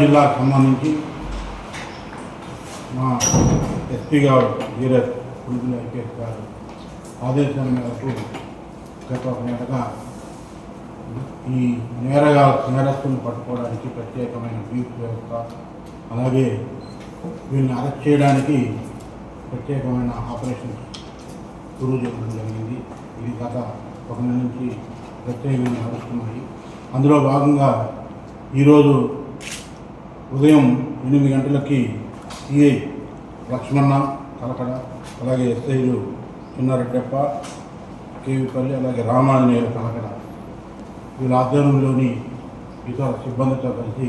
జిల్లాకు సంబంధించి మా ఎస్పీ గారు ధీరజ్ పులిపిల ఐపీఎస్ గారు ఆదేశాల మేరకు గత ఒక నెలగా ఈ నేరగా నేరస్తులను పట్టుకోవడానికి ప్రత్యేకమైన బీఫ్ వ్యవస్థ అలాగే వీళ్ళని అరెస్ట్ చేయడానికి ప్రత్యేకమైన ఆపరేషన్ గురువు చేయడం జరిగింది. ఇది గత ఒక నెల నుంచి ప్రత్యేకంగా నడుస్తున్నాయి అందులో భాగంగా ఈరోజు ఉదయం ఎనిమిది గంటలకి సిఐ లక్ష్మణ కలకడ అలాగే ఎస్ఐలు చిన్నారెడ్డప్ప కేవిపల్లి అలాగే రామాంజనేయులు కలకడ వీళ్ళ ఆధ్వర్యంలోని ఇతర సిబ్బందితో కలిసి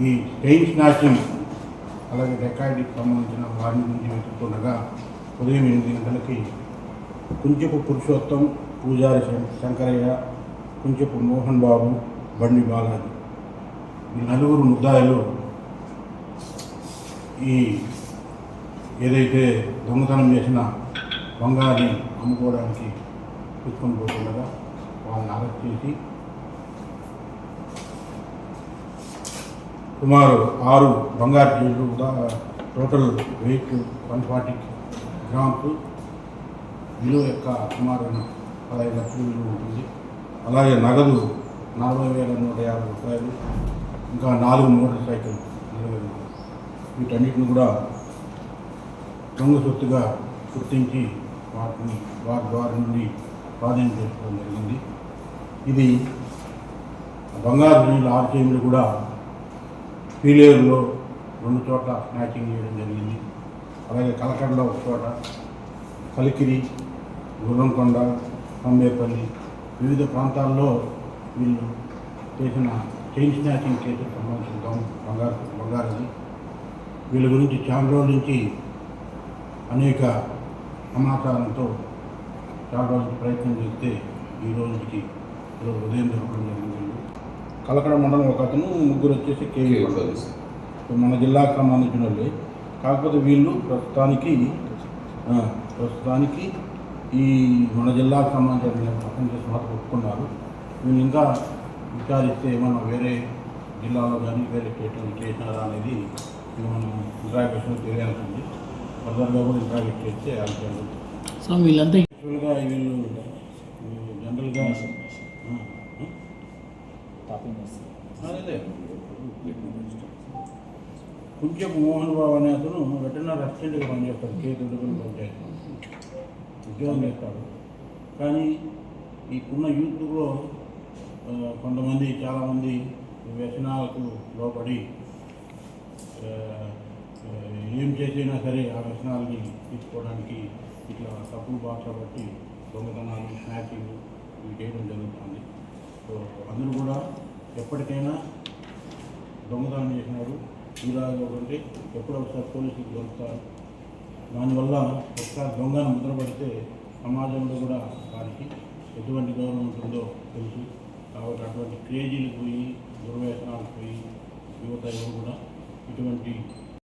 ఈ చైన్ స్నాచింగ్ అలాగే డెకాయిడ్కి సంబంధించిన వారి నుంచి వెతుకుతుండగా ఉదయం ఎనిమిది గంటలకి కుంచెపు పురుషోత్తం పూజారి శం- శంకరయ్య కుంచెపు మోహన్ బాబు బండి బాలాజీ. ఈ నలుగురు ముద్దాయిలు ఈ ఏదైతే దొంగతనం చేసిన బంగారాన్ని అమ్ముకోవడానికి తీసుకొని పోతుండగా వాళ్ళని అరెస్ట్ చేసి సుమారు ఆరు బంగారు కేజీలు కూడా total weight one forty grams విలువ యొక్క సుమారు పదహైదు లక్షలు విలువ ఉంటుంది. అలాగే నగదు నలభై వేల నూట యాభై రూపాయలు ఇంకా నాలుగు మోటార్ సైకిల్ వీటన్నిటిని కూడా దొంగ సొత్తుగా గుర్తించి వాటిని వారి ద్వారా నుండి స్వాధీనం చేసుకోవడం జరిగింది. ఇది బంగారు నీళ్ళ కూడా పీలేరులో రెండు చోట్ల స్నాచింగ్ చేయడం జరిగింది. అలాగే కలకడలో ఒక చోట కలికిరి గుర్రంకొండ కంబేపల్లి వివిధ ప్రాంతాల్లో వీళ్ళు చేసిన చైన్ స్నాచింగ్ కేసుకు సంబంధించిన బంగారు బంగారది వీళ్ళ గురించి చాలా రోజుల నుంచి అనేక సమాచారంతో చాలా రోజులు ప్రయత్నం చేస్తే ఈ రోజుకి ఈరోజు ఉదయం దొరకడం జరిగింది. కలకడ మండలం ఒక అతను ముగ్గురు వచ్చేసి కేవీ మన జిల్లాకు సంబంధించిన వాళ్ళే. కాకపోతే వీళ్ళు ప్రస్తుతానికి ప్రస్తుతానికి ఈ మన జిల్లాకు సంబంధించిన పక్కన చేసి మాత్రం ఒప్పుకున్నారు. వీళ్ళు ఇంకా విచారిస్తే ఏమన్నా వేరే జిల్లాలో కానీ వేరే స్టేట్లో చేసినారా అనేది మనం ఇంట్రాగేషన్ తెలియాల్సి ఉంది ఫర్దర్గా కూడా ఇంట్రాగేట్ చేస్తే జరుగుతుంది సో వీళ్ళంతా యాక్చువల్గా వీళ్ళు జనరల్గా కొంచెం మోహన్ బాబు అనే అతను వెటర్నరీ అసిస్టెంట్గా పనిచేస్తాడు కే దుర్గల్ పంచాయతీ. ఉద్యోగం చేస్తాడు. కానీ ఈకున్న యూత్లో కొంతమంది చాలామంది వ్యసనాలకు లోపడి ఏం చేసినా సరే ఆ వ్యసనాలని తీసుకోవడానికి ఇట్లా తప్పులు బాధ బట్టి దొంగతనాలు స్నాచింగ్ ఇవి చేయడం జరుగుతుంది. సో అందరూ కూడా ఎప్పటికైనా దొంగతనం చేసినారు. ఇలాగ ఉంటే ఎప్పుడో ఒకసారి పోలీసులు దొరుకుతారు. దానివల్ల ఒకసారి దొంగను ముద్రపడితే సమాజంలో కూడా వారికి ఎటువంటి గౌరవం ఉంటుందో తెలుసు. కాబట్టి అటువంటి క్రేజీలు పోయి దుర్వ్యసనాలు పోయి యువత ఎవరు కూడా ఇటువంటి